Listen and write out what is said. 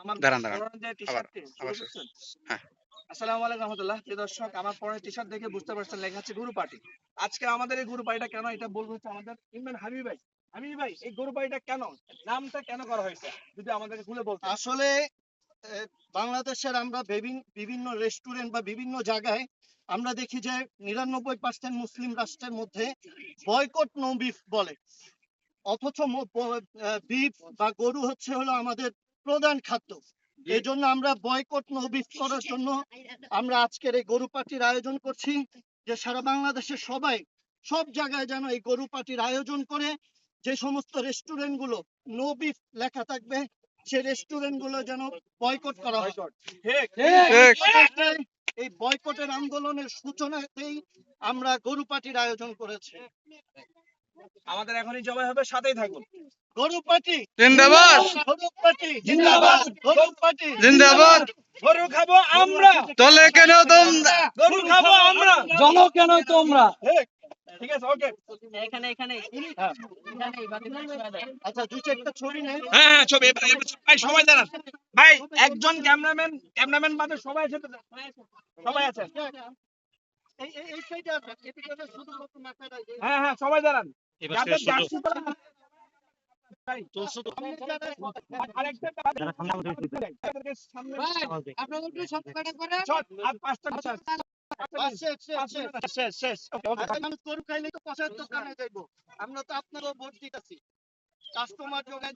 আমার দাঁড়ান, দাঁড়ান। আবার, আবার হ্যাঁ। আসসালামু আলাইকুম রহমতুল্লাহ প্রিয় দর্শক আমার পরনে টি-শার্ট দেখে বুঝতে পারছেন লেখা আছে গরু পার্টি আজকে আমাদের এই গরু পার্টিটা কেন এটা বলব হচ্ছে আমাদের ইমরান হাবিব ভাই। হাবিব ভাই এই গরু পার্টিটা কেন নামটা কেন করা হয়েছে? যদি আমাদেরকে খুলে বলতে আসলে বাংলাদেশের আমরা বিভিন্ন রেস্টুরেন্ট বা বিভিন্ন জায়গায় আমরা দেখি যে নিরানব্বই পার্সেন্ট মুসলিম রাষ্ট্রের মধ্যে বয়কট নো বিফ বলে। অথচ বিফ বা গরু হচ্ছে হলো আমাদের প্রধান খাদ্য। এই জন্য আমরা বয়কট নো বিফ করার জন্য আমরা আজকের এই গরু পার্টির আয়োজন করছি যে সারা বাংলাদেশের সবাই সব জায়গায় যেন এই গরু পার্টির আয়োজন করে। যে সমস্ত রেস্টুরেন্টগুলো নো বিফ লেখা থাকবে সে রেস্টুরেন্টগুলো যেন বয়কট করা হয়। ঠিক। ঠিক। বয়কটের- এই বয়কটের আন্দোলনের সূচনাতেই আমরা গরু পার্টির আয়োজন করেছি। আমাদের এখনই জবাই হবে সাথেই থাকুন। গরু জিন্দাবাদ। গরু জিন্দাবাদ। গরু জিন্দাবাদ। গরু খাব আমরা। চলে কেন তোমরা গরু খাব আমরা। জনো কেন তোমরা? ঠিক। ঠিক আছে ওকে। এখানে এখানে। হ্যাঁ। এখানে বাতিল করে দেয় আচ্ছা দুই চারটা ছবি নেই? হ্যাঁ হ্যাঁ ছবি। এবার- এবার ভাই সবাই দাঁড়ান। ভাই একজন ক্যামেরাম্যান ক্যামেরাম্যান বাদে সবাই আছে সবাই আছে? এই এই- এই সাইডে আছে এদিকে আছে মাথাটা হ্যাঁ হ্যাঁ সবাই দাঁড়ান। শেষ। আমরা তো আপনারও ভোট দিতেছি। কাস্টমার যোগাই